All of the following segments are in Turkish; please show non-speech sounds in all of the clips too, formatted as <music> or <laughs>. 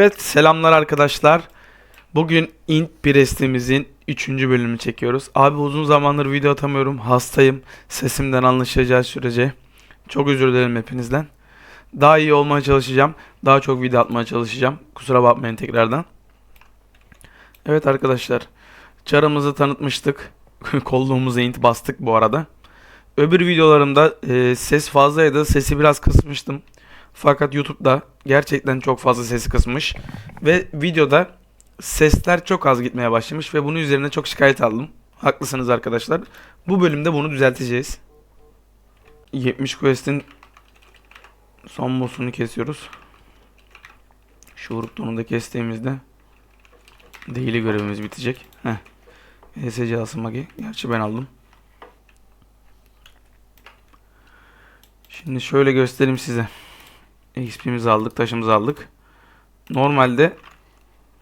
Evet selamlar arkadaşlar. Bugün Int Priest'imizin 3. bölümünü çekiyoruz. Abi uzun zamandır video atamıyorum. Hastayım. Sesimden anlaşılacağı sürece. Çok özür dilerim hepinizden. Daha iyi olmaya çalışacağım. Daha çok video atmaya çalışacağım. Kusura bakmayın tekrardan. Evet arkadaşlar. Çarımızı tanıtmıştık. <laughs> Kolluğumuza int bastık bu arada. Öbür videolarımda e, ses fazlaydı. Sesi biraz kısmıştım. Fakat YouTube'da gerçekten çok fazla sesi kısmış. Ve videoda sesler çok az gitmeye başlamış ve bunun üzerine çok şikayet aldım. Haklısınız arkadaşlar. Bu bölümde bunu düzelteceğiz. 70 Quest'in son boss'unu kesiyoruz. Şu vuruktuğunu da kestiğimizde Daily görevimiz bitecek. Heh. ESC Asımagi. Gerçi ben aldım. Şimdi şöyle göstereyim size. XP'mizi aldık, taşımızı aldık. Normalde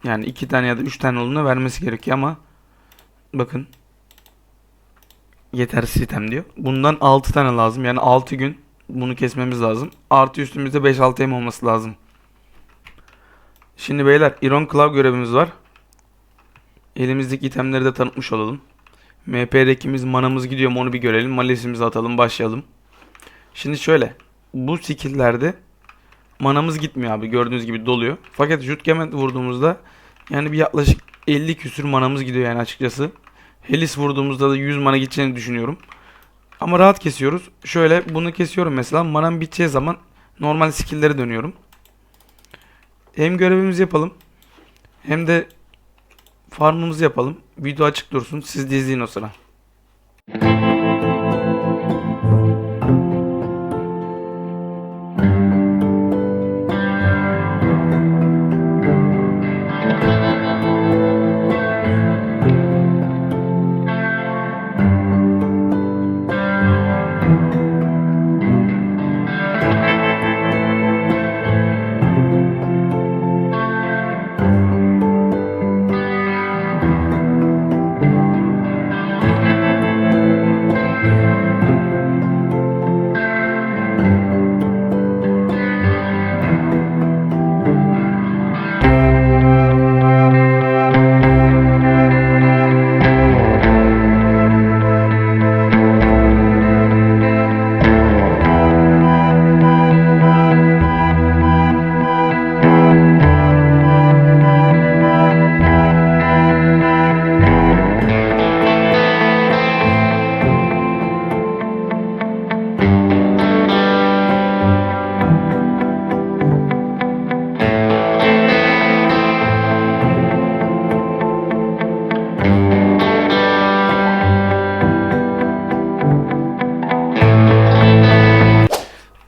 yani iki tane ya da üç tane olduğunda vermesi gerekiyor ama bakın yetersiz item diyor. Bundan 6 tane lazım. Yani 6 gün bunu kesmemiz lazım. Artı üstümüzde 5-6 em olması lazım. Şimdi beyler Iron Claw görevimiz var. Elimizdeki itemleri de tanıtmış olalım. MP'dekimiz manamız gidiyor mu onu bir görelim. Malisimizi atalım başlayalım. Şimdi şöyle. Bu skill'lerde manamız gitmiyor abi. Gördüğünüz gibi doluyor. Fakat Jutgemet vurduğumuzda yani bir yaklaşık 50 küsür manamız gidiyor yani açıkçası. Helis vurduğumuzda da 100 mana gideceğini düşünüyorum. Ama rahat kesiyoruz. Şöyle bunu kesiyorum mesela. Manam biteceği zaman normal skill'lere dönüyorum. Hem görevimizi yapalım. Hem de farmımızı yapalım. Video açık dursun. Siz de izleyin o sıra.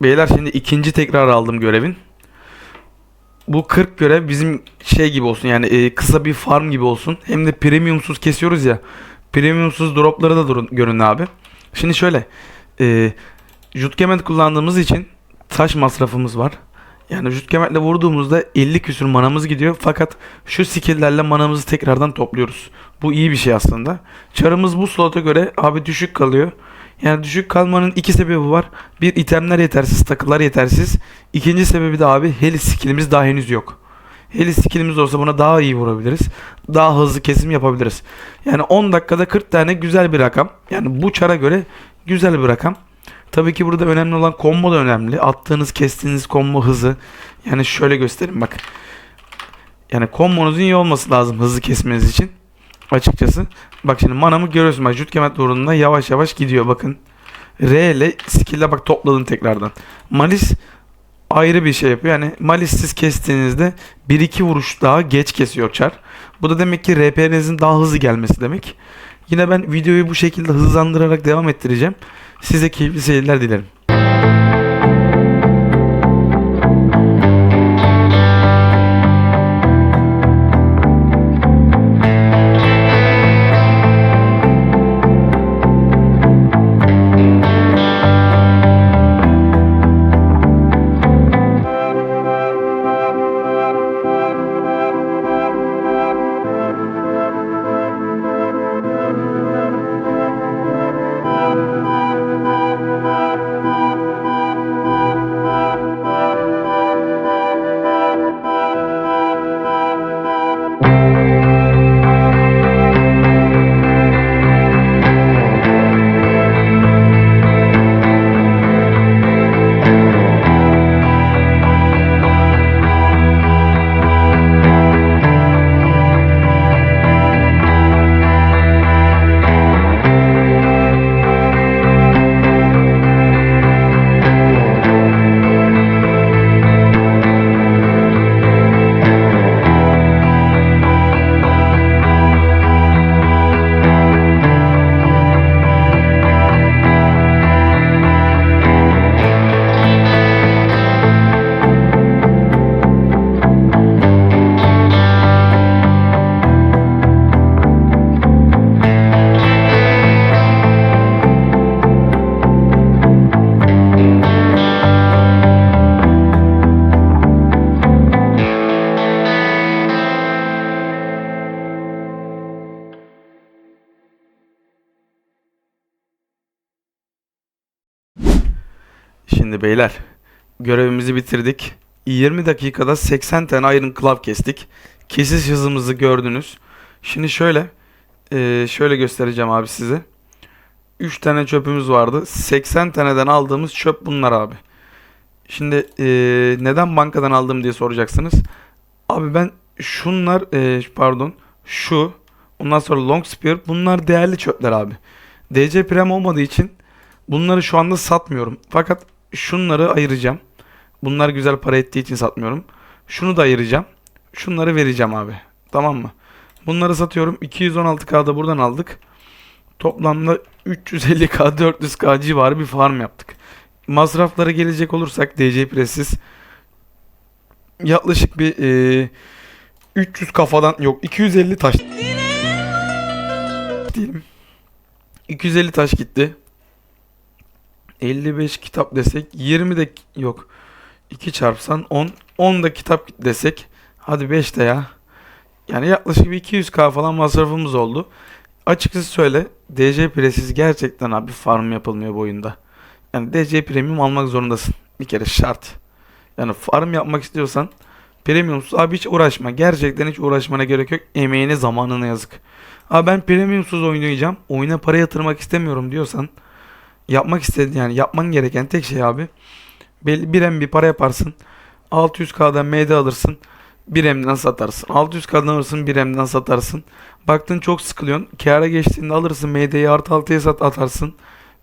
Beyler şimdi ikinci tekrar aldım görevin. Bu 40 görev bizim şey gibi olsun yani e, kısa bir farm gibi olsun. Hem de premiumsuz kesiyoruz ya. Premiumsuz dropları da durun, görün abi. Şimdi şöyle. E, Jutgemet kullandığımız için taş masrafımız var. Yani Jutgemet'le vurduğumuzda 50 küsür manamız gidiyor. Fakat şu skill'lerle manamızı tekrardan topluyoruz. Bu iyi bir şey aslında. Çarımız bu slota göre abi düşük kalıyor. Yani düşük kalmanın iki sebebi var. Bir itemler yetersiz, takılar yetersiz. İkinci sebebi de abi heli skillimiz daha henüz yok. Heli skillimiz olsa buna daha iyi vurabiliriz. Daha hızlı kesim yapabiliriz. Yani 10 dakikada 40 tane güzel bir rakam. Yani bu çara göre güzel bir rakam. Tabii ki burada önemli olan combo da önemli. Attığınız, kestiğiniz combo hızı. Yani şöyle göstereyim bak. Yani kombonuzun iyi olması lazım hızlı kesmeniz için. Açıkçası. Bak şimdi manamı görüyorsun. Bak Jutgemet uğrunda yavaş yavaş gidiyor bakın. R ile skill'e bak topladım tekrardan. Malis ayrı bir şey yapıyor. Yani Malis'siz kestiğinizde 1-2 vuruş daha geç kesiyor çar. Bu da demek ki RP'nizin daha hızlı gelmesi demek. Yine ben videoyu bu şekilde hızlandırarak devam ettireceğim. Size keyifli seyirler dilerim. Şimdi beyler görevimizi bitirdik. 20 dakikada 80 tane Iron Club kestik. Kesiş hızımızı gördünüz. Şimdi şöyle eee, şöyle göstereceğim abi size. 3 tane çöpümüz vardı. 80 taneden aldığımız çöp bunlar abi. Şimdi eee, neden bankadan aldım diye soracaksınız. Abi ben şunlar eee, pardon şu ondan sonra Long Spear bunlar değerli çöpler abi. DC Prem olmadığı için bunları şu anda satmıyorum. Fakat şunları ayıracağım. Bunlar güzel para ettiği için satmıyorum. Şunu da ayıracağım. Şunları vereceğim abi. Tamam mı? Bunları satıyorum. 216K'da buradan aldık. Toplamda 350K 400K civarı bir farm yaptık. Masraflara gelecek olursak DC Presiz yaklaşık bir e, 300 kafadan yok 250 taş diyelim. 250 taş gitti. 55 kitap desek 20 de yok. 2 çarpsan 10 10 da kitap desek hadi 5 de ya. Yani yaklaşık bir 200k falan masrafımız oldu. Açıkçası söyle DC Presiz gerçekten abi farm yapılmıyor bu oyunda. Yani DC Premium almak zorundasın. Bir kere şart. Yani farm yapmak istiyorsan Premiumsuz abi hiç uğraşma. Gerçekten hiç uğraşmana gerek yok. Emeğine zamanına yazık. Abi ben Premiumsuz oynayacağım. Oyuna para yatırmak istemiyorum diyorsan yapmak istediğin yani yapman gereken tek şey abi belli bir bir para yaparsın. 600k'dan MD alırsın. Bir emden satarsın. 600k'dan alırsın bir emden satarsın. Baktın çok sıkılıyorsun. Kâra geçtiğinde alırsın MD'yi artı 6'ya sat atarsın.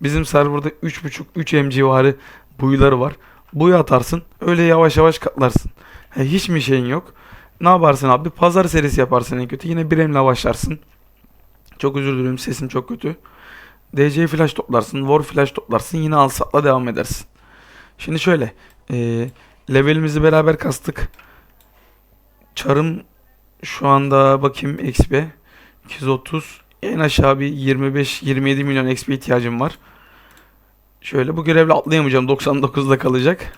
Bizim serverda 3.5-3 em civarı buyuları var. Buyu atarsın. Öyle yavaş yavaş katlarsın. He, hiç mi şeyin yok? Ne yaparsın abi? Pazar serisi yaparsın en kötü. Yine bir emle başlarsın. Çok özür dilerim sesim çok kötü. DC flash toplarsın, war flash toplarsın, yine al satla devam edersin. Şimdi şöyle, e, levelimizi beraber kastık. Çarım şu anda bakayım XP 230 en aşağı bir 25-27 milyon XP ihtiyacım var. Şöyle bu görevle atlayamayacağım 99'da kalacak.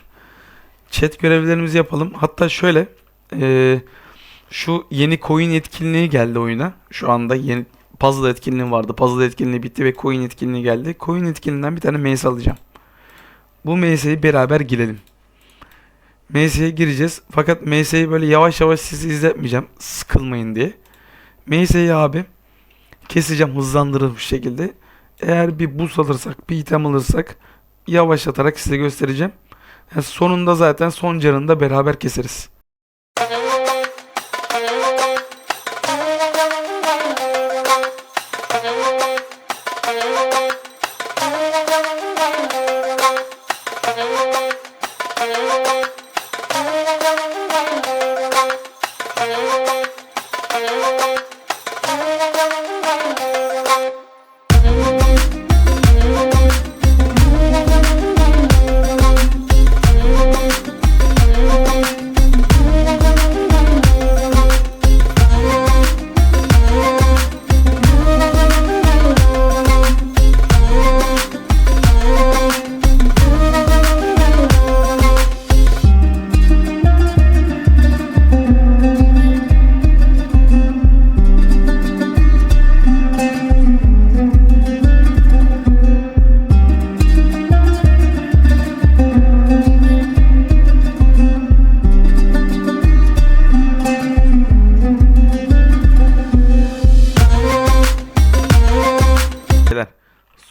Chat görevlerimizi yapalım. Hatta şöyle e, şu yeni coin etkinliği geldi oyuna. Şu anda yeni puzzle etkinliği vardı. Puzzle etkinliği bitti ve coin etkinliği geldi. Coin etkinliğinden bir tane mace alacağım. Bu MS'yi beraber girelim. MS'ye gireceğiz. Fakat MS'yi böyle yavaş yavaş sizi izletmeyeceğim. Sıkılmayın diye. MS'yi abi keseceğim hızlandırılmış şekilde. Eğer bir buz alırsak, bir item alırsak yavaşlatarak size göstereceğim. Yani sonunda zaten son canında beraber keseriz.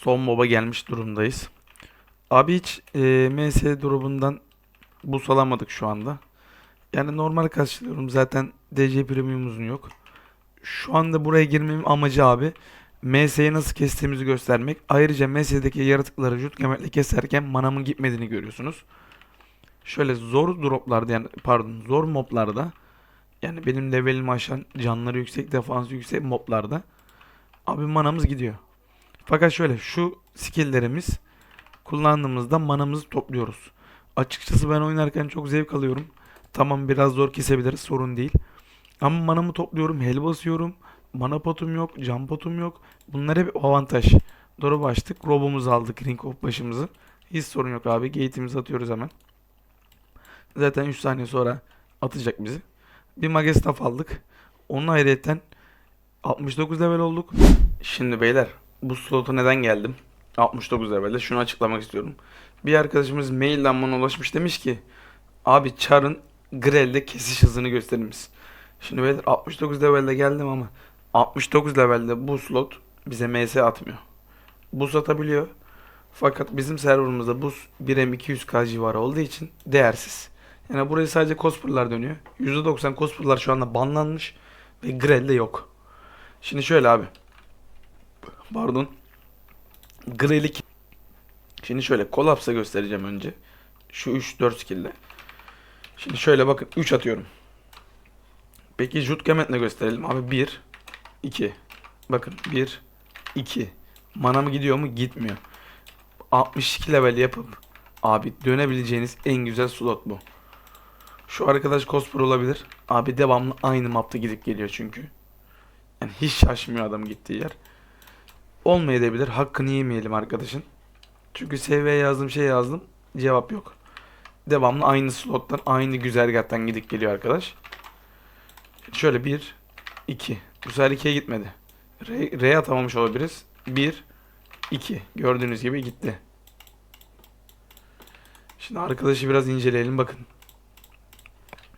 Son moba gelmiş durumdayız. Abi hiç e, MS durumundan bus alamadık şu anda. Yani normal karşılıyorum zaten DC Premium'umuzun yok. Şu anda buraya girmemin amacı abi MS'yi nasıl kestiğimizi göstermek. Ayrıca MS'deki yaratıkları jut kemerle keserken manamın gitmediğini görüyorsunuz. Şöyle zor droplarda yani pardon zor moblarda yani benim levelimi aşan canları yüksek defansı yüksek moblarda abi manamız gidiyor. Fakat şöyle şu skill'lerimiz kullandığımızda manamızı topluyoruz. Açıkçası ben oynarken çok zevk alıyorum. Tamam biraz zor kesebiliriz sorun değil. Ama manamı topluyorum, hel basıyorum. Mana potum yok, can potum yok. Bunlar hep avantaj. Drop açtık, robumuzu aldık, ring of başımızı. Hiç sorun yok abi. Gate'imizi atıyoruz hemen. Zaten 3 saniye sonra atacak bizi. Bir Magestaf aldık. Onun ayrıyeten 69 level olduk. Şimdi beyler bu slota neden geldim? 69 levelde şunu açıklamak istiyorum. Bir arkadaşımız mailden bana ulaşmış demiş ki abi Char'ın Grel'de kesiş hızını gösterir misin? Şimdi beyler 69 levelde geldim ama 69 levelde bu slot bize MS atmıyor. Buz atabiliyor. Fakat bizim serverımızda buz 1M 200k civarı olduğu için değersiz. Yani burayı sadece cosplay'lar dönüyor. %90 cosplay'lar şu anda banlanmış ve Grel'de yok. Şimdi şöyle abi. Pardon. Grel'i ki- Şimdi şöyle Collapse'a göstereceğim önce. Şu 3-4 skill'de. Şimdi şöyle bakın 3 atıyorum. Peki Jutgemet'le gösterelim. Abi 1 2 Bakın 1 2 Mana mı gidiyor mu? Gitmiyor. 62 level yapıp abi dönebileceğiniz en güzel slot bu. Şu arkadaş cosplay olabilir. Abi devamlı aynı mapta gidip geliyor çünkü. Yani hiç şaşmıyor adam gittiği yer. Olmayabilir. Hakkını yemeyelim arkadaşın. Çünkü CV'ye yazdığım şey yazdım. Cevap yok. Devamlı aynı slottan, aynı güzergahtan gidip geliyor arkadaş. Şöyle 1, 2. Bu sefer 2'ye gitmedi. R atamamış olabiliriz. 1, 2. Gördüğünüz gibi gitti. Şimdi arkadaşı biraz inceleyelim bakın.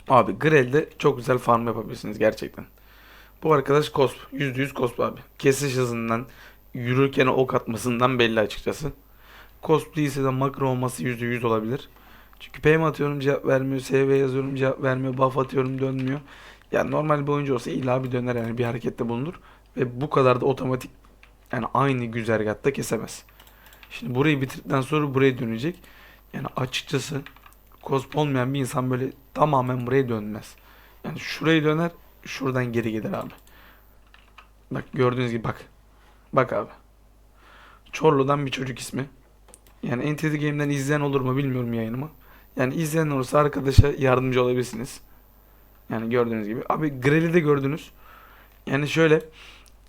Abi Grel'de çok güzel farm yapabilirsiniz gerçekten. Bu arkadaş cosp. %100 cosp abi. Kesiş hızından, yürürken ok atmasından belli açıkçası. Cosp değilse de makro olması %100 olabilir. Çünkü PM atıyorum cevap vermiyor. SV yazıyorum cevap vermiyor. Buff atıyorum dönmüyor. Yani normal bir oyuncu olsa illa bir döner yani bir harekette bulunur. Ve bu kadar da otomatik yani aynı güzergahta kesemez. Şimdi burayı bitirdikten sonra buraya dönecek. Yani açıkçası cosp olmayan bir insan böyle tamamen buraya dönmez. Yani şurayı döner şuradan geri gelir abi. Bak gördüğünüz gibi bak. Bak abi. Çorlu'dan bir çocuk ismi. Yani Entity Game'den izleyen olur mu bilmiyorum yayınımı. Yani izleyen olursa arkadaşa yardımcı olabilirsiniz. Yani gördüğünüz gibi. Abi Grel'i de gördünüz. Yani şöyle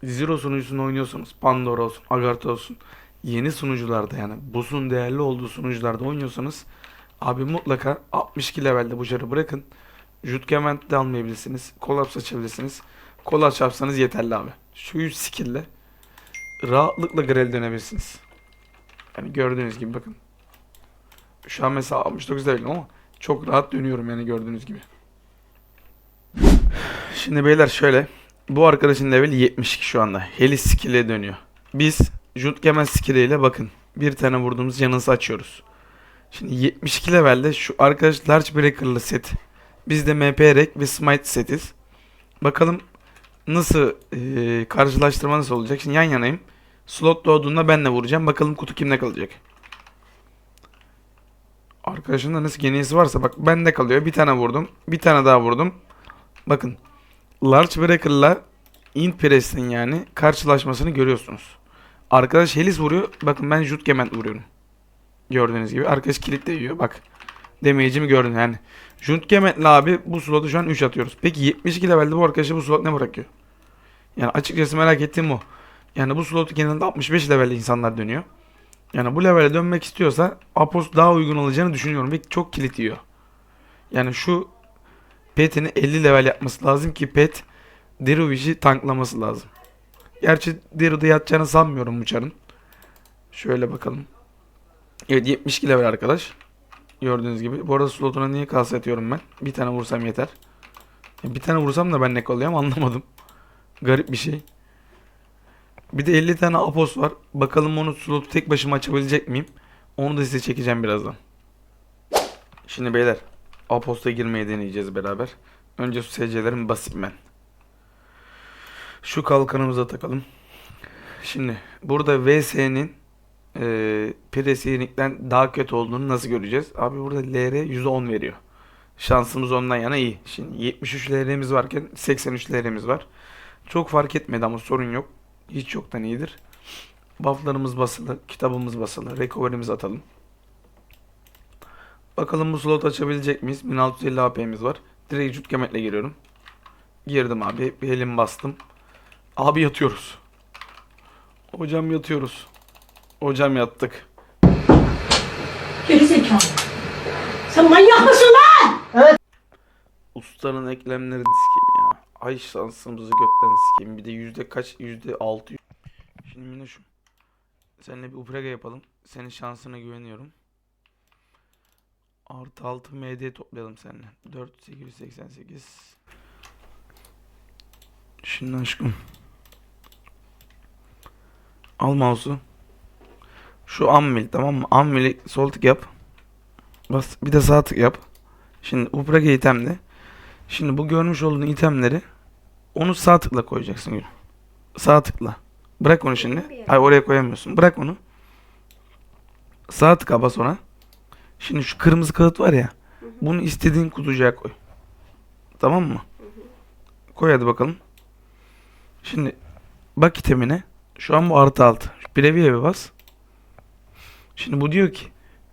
Zero sunucusunu oynuyorsanız Pandora olsun, Agartha olsun yeni sunucularda yani BUS'un değerli olduğu sunucularda oynuyorsanız abi mutlaka 62 levelde bu çarı bırakın. Jutgement de almayabilirsiniz. Collapse açabilirsiniz. Collapse yapsanız yeterli abi. Şu 3 skill'le rahatlıkla Grel dönebilirsiniz. Yani gördüğünüz gibi bakın. Şu an mesela 69 levelim ama çok rahat dönüyorum yani gördüğünüz gibi. Şimdi beyler şöyle. Bu arkadaşın leveli 72 şu anda. Heli skill'e dönüyor. Biz Jutgemen skill'iyle bakın. Bir tane vurduğumuz yanınızı açıyoruz. Şimdi 72 levelde şu arkadaş Large Breaker'lı set. Biz de MP Rek ve Smite setiz. Bakalım nasıl eee karşılaştırma nasıl olacak. Şimdi yan yanayım. Slot doğduğunda benle vuracağım. Bakalım kutu kimde kalacak. Arkadaşın da nasıl geniyesi varsa bak bende kalıyor. Bir tane vurdum. Bir tane daha vurdum. Bakın. Large Breaker'la Int Press'in yani karşılaşmasını görüyorsunuz. Arkadaş Helis vuruyor. Bakın ben Jutgement vuruyorum. Gördüğünüz gibi. Arkadaş kilit de yiyor. Bak. Damage'imi gördün yani. Jutgement'le abi bu slotu şu an 3 atıyoruz. Peki 72 levelde bu arkadaşa bu slot ne bırakıyor? Yani açıkçası merak ettiğim bu. Yani bu slotu genelde 65 levelde insanlar dönüyor. Yani bu levele dönmek istiyorsa Apos daha uygun olacağını düşünüyorum ve çok kilit yiyor. Yani şu Pet'ini 50 level yapması lazım ki Pet Deruvic'i tanklaması lazım. Gerçi Deru'da yatacağını sanmıyorum bu çarın. Şöyle bakalım. Evet 72 level arkadaş. Gördüğünüz gibi. Bu arada slotuna niye kalsa atıyorum ben? Bir tane vursam yeter. Bir tane vursam da ben ne kalıyorum anlamadım. <laughs> Garip bir şey. Bir de 50 tane Apos var. Bakalım onu slotu tek başıma açabilecek miyim? Onu da size çekeceğim birazdan. Şimdi beyler Apos'ta girmeyi deneyeceğiz beraber. Önce şu SC'lerimi basayım ben. Şu kalkanımıza takalım. Şimdi burada VS'nin e, Presiyenik'ten daha kötü olduğunu nasıl göreceğiz? Abi burada LR %10 veriyor. Şansımız ondan yana iyi. Şimdi 73 LR'miz varken 83 LR'miz var. Çok fark etmedi ama sorun yok. Hiç yoktan iyidir. Bufflarımız basılı, kitabımız basılı, recovery'mizi atalım. Bakalım bu slot açabilecek miyiz? 1650 AP'miz var. Direkt Jutgemet'le giriyorum. Girdim abi. Bir elim bastım. Abi yatıyoruz. Hocam yatıyoruz. Hocam yattık. Geri zekalı. Sen manyak mısın lan? Ustanın eklemlerini sikeyim ya. Ay şansımızı gökten sikeyim. Bir de yüzde kaç? Yüzde altı. Şimdi Minoş'um. Seninle bir uprega yapalım. Senin şansına güveniyorum. Artı 6 MD toplayalım seninle. 4 888. Şimdi aşkım. Al mouse'u. Şu Anvil tamam mı? Anvil'i sol tık yap. Bas bir de sağ tık yap. Şimdi Uprage itemde. Şimdi bu görmüş olduğun itemleri onu sağ tıkla koyacaksın Gül. Sağ tıkla. Bırak onu şimdi. Ay oraya koyamıyorsun. Bırak onu. Sağ tıka bas ona. Şimdi şu kırmızı kağıt var ya. Bunu istediğin kutucuğa koy. Tamam mı? Koy hadi bakalım. Şimdi bak itemine. Şu an bu artı altı. Şu Preview'e bir bas. Şimdi bu diyor ki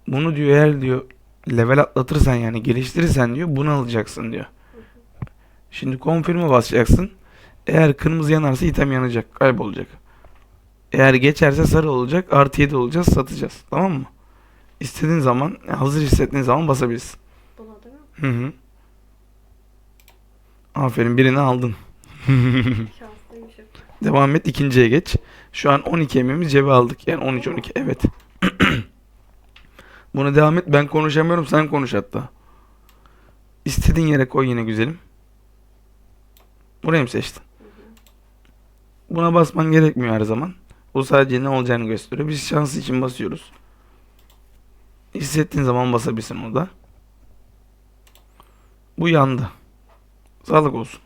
bunu diyor eğer diyor level atlatırsan yani geliştirirsen diyor bunu alacaksın diyor. Şimdi confirm'e basacaksın. Eğer kırmızı yanarsa item yanacak. Kaybolacak. Eğer geçerse sarı olacak. Artı 7 olacağız. Satacağız. Tamam mı? İstediğin zaman hazır hissettiğin zaman basabilirsin. Buna değil mi? Hı hı. Aferin birini aldın. Şanslıymışım. <laughs> Devam et ikinciye geç. Şu an 12 emimiz cebe aldık. Yani 13 12 evet. Buna devam et. Ben konuşamıyorum sen konuş hatta. İstediğin yere koy yine güzelim. Burayı mı seçtin? Buna basman gerekmiyor her zaman. Bu sadece ne olacağını gösteriyor. Biz şans için basıyoruz. Hissettiğin zaman basabilirsin onu da. Bu yandı. Sağlık olsun.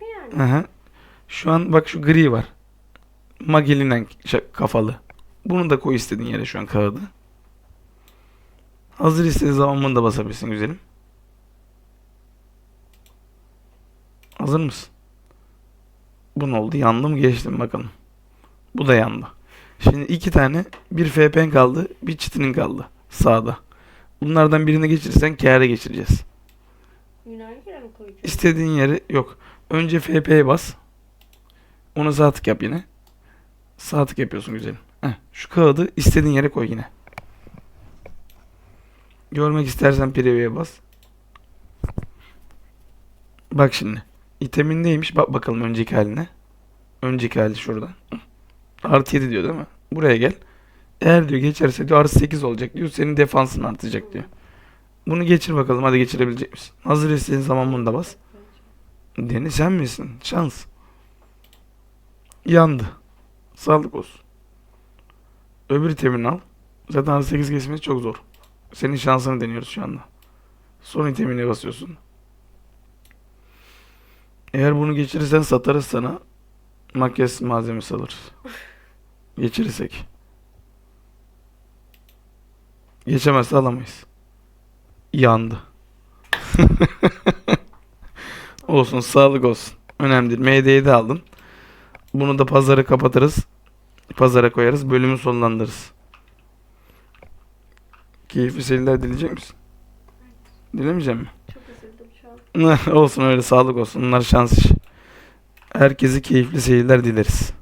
Yani? Hı hı. Şu an bak şu gri var. Magellan kafalı. Bunu da koy istediğin yere şu an kağıdı. Hazır istediğin zaman bunu da basabilirsin güzelim. Hazır mısın? Bu ne oldu? Yandı mı geçti mi bakalım. Bu da yandı. Şimdi iki tane bir FP'n kaldı. Bir çitinin kaldı. Sağda. Bunlardan birini geçirirsen kâra geçireceğiz. İstediğin yeri yok. Önce FP'ye bas. Ona sağ tık yap yine. Sağ tık yapıyorsun güzelim. Heh, şu kağıdı istediğin yere koy yine. Görmek istersen preview'e bas. Bak şimdi. İtemin neymiş? Bak bakalım önceki haline. Önceki hali şurada. Artı 7 diyor değil mi? Buraya gel. Eğer diyor geçerse diyor artı 8 olacak diyor. Senin defansın artacak diyor. Bunu geçir bakalım. Hadi geçirebilecek misin? Hazır istediğin zaman bunu da bas. Deni sen misin? Şans. Yandı. Sağlık olsun. Öbür itemini al. Zaten artı 8 geçmesi çok zor. Senin şansını deniyoruz şu anda. Son itemine basıyorsun. Eğer bunu geçirirsen satarız sana. Makyaj malzemesi alırız. Geçirirsek. Geçemezse alamayız. Yandı. <laughs> olsun sağlık olsun. Önemli değil. MD'yi de aldın. Bunu da pazarı kapatırız. Pazara koyarız. Bölümü sonlandırırız. Keyifli seyirler dileyecek misin? Dilemeyecek mi? Çok üzüldüm şu an. <laughs> olsun öyle sağlık olsun. Bunlar şans işi. Herkese keyifli seyirler dileriz.